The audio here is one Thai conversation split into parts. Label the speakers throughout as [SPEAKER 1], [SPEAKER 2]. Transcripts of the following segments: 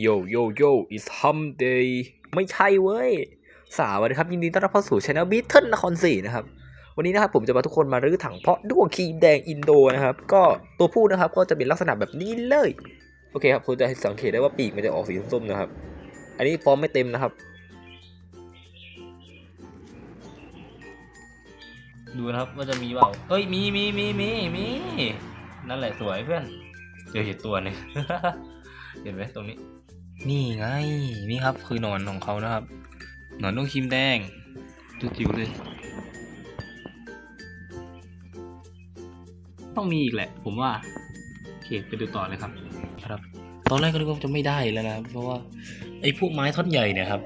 [SPEAKER 1] โยโยโย it's hum day ไม่ใช่เว้ย สวัสดีครับ ยินดีต้อนรับเข้าสู่ช anel b e a t l e นครศรีนะครับ วันนี้นะครับผมจะมาทุกคนมารื้อถังเพาะด้วงครีมแดงอินโดนะครับ ก็ตัวผู้นะครับก็จะเป็นลักษณะแบบนี้เลย โอเคครับคุณจะสังเกตได้ว่าปีกมันจะออกสีส้มๆนะครับ อันนี้ฟอร์มไม่เต็มนะครับ
[SPEAKER 2] ดูนะครับว่าจะมีเปล่าเอ้ยมีมีมีมีมีนั่นแหละสวยเพื่อนเจอเห็ดตัวหนึง เห็นไหมตรงนี้ นี่ไง นี่ครับคือหนอนของเขานะครับ หนอนนุ่งครีมแดงตัวจิ๋วเลย ต้องมีอีกแหละ ผมว่าโอเคไปดูต่อเลยครับ ครับ ตอนแรกก็นึกว่าจะไม่ได้แล้วนะครับ เพราะว่าไอ้พวกไม้ท่อนใหญ่เนี่ยครับ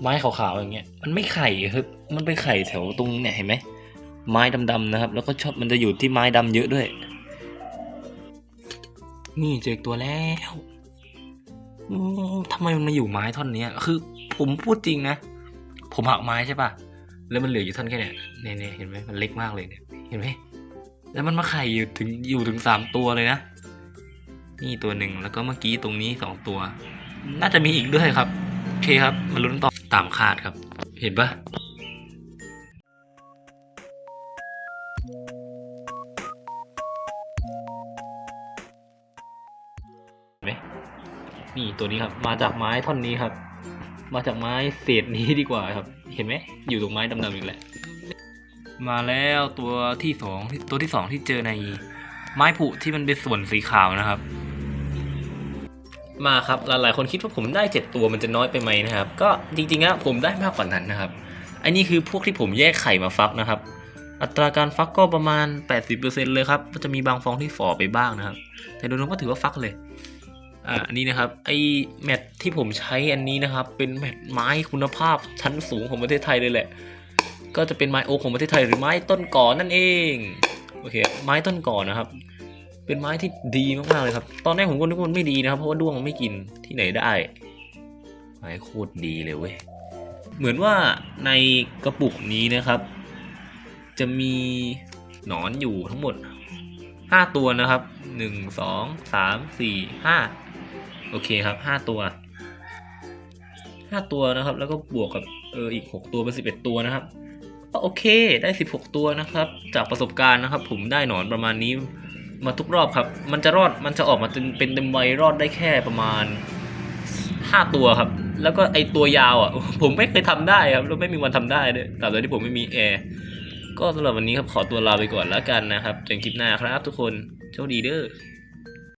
[SPEAKER 2] ไม้ขาวๆอย่างเงี้ย มันไม่ไข่ครับ มันไปไข่แถวตรงเนี่ยเห็นไหม ไม้ดำๆนะครับ แล้วก็ชอบมันจะอยู่ที่ไม้ดำเยอะด้วย นี่เจออีกตัวแล้วอืม ทำไมมันมาอยู่ไม้ท่อนนี้คือผมพูดจริงนะ ผมหักไม้ใช่ป่ะ แล้วมันเหลืออยู่ท่อนแค่เนี้ยเนี่ยเห็นไหมมันเล็กมากเลยเนี่ย เห็นไหม แล้วมันมาไข่อยู่ถึงอยู่ถึงสามตัวเลยนะ นี่ตัวหนึ่งแล้วก็เมื่อกี้ตรงนี้สองตัว น่าจะมีอีกด้วยครับ โอเคครับ มาลุ้นต่อตามคาดครับ เห็นปะเห็ นไหมนี่ตัวนี้ครับ มาจากไม้ท่อนนี้ครับ มาจากไม้เศษนี้ดีกว่าครับ เห็นไหมอยู่ตรงไม้ดำๆอีกแหละมาแล้วตัวที่สองที่ตัวที่สองที่เจอในไม้ผุที่มันเป็นส่วนสีขาวนะครับ มาครับหลายๆ คนคิดว่าผมได้เจ็ดตัวมันจะน้อยไปไหมนะครับ ก็จริงๆอะผมได้มากกว่านั้นนะครับอันนี้คือพวกที่ผมแยกไข่มาฟักนะครับ อัตราการฟักก็ประมาณ 80%เลยครับก็จะมีบางฟองที่ฝ่อไปบ้างนะครับ แต่โดยรวมก็ถือว่าฟักเลย อ่าอันนี้นะครับไอแมทที่ผมใช้อันนี้นะครับ เป็นแมทไม้คุณภาพชั้นสูงของประเทศไทยเลยแหละ ก็จะเป็นไม้โอของประเทศไทยหรือไม้ต้นก่อนนั่นเองโอเคไม้ต้นก่อนนะครับ เป็นไม้ที่ดีมากๆเลยครับ ตอนแรกผมก็นึกว่าไม่ดีนะครับ เพราะว่าด้วงมันไม่กินที่ไหนได้ ไม้โคตรดีเลยเว้ยเหมือนว่าในกระปุกนี้นะครับ จะมีหนอนอยู่ทั้งหมด 5 ตัวนะครับ 1 2 3 4 5 โอเคครับ5ตัว5ตัวนะครับ แล้วก็บวกกับเอออีก6ตัวเป็น11ตัวนะครับก็โอเคได้16ตัวนะครับ จากประสบการณ์นะครับ ผมได้หนอนประมาณนี้มาทุกรอบครับ มันจะรอดมันจะออกมาเป็นเป็นเต็มวัยรอดได้แค่ประมาณ5ตัวครับ แล้วก็ไอตัวยาวอะ ผมไม่เคยทำได้ครับแล้วไม่มีวันทำได้ด้วยตราบใดที่ผมไม่มีแอร์ก็สำหรับวันนี้ครับขอตัวลาไปก่อนแล้วกันนะครับเจอกันคลิปหน้าครับทุกคนโชคดีเด้อ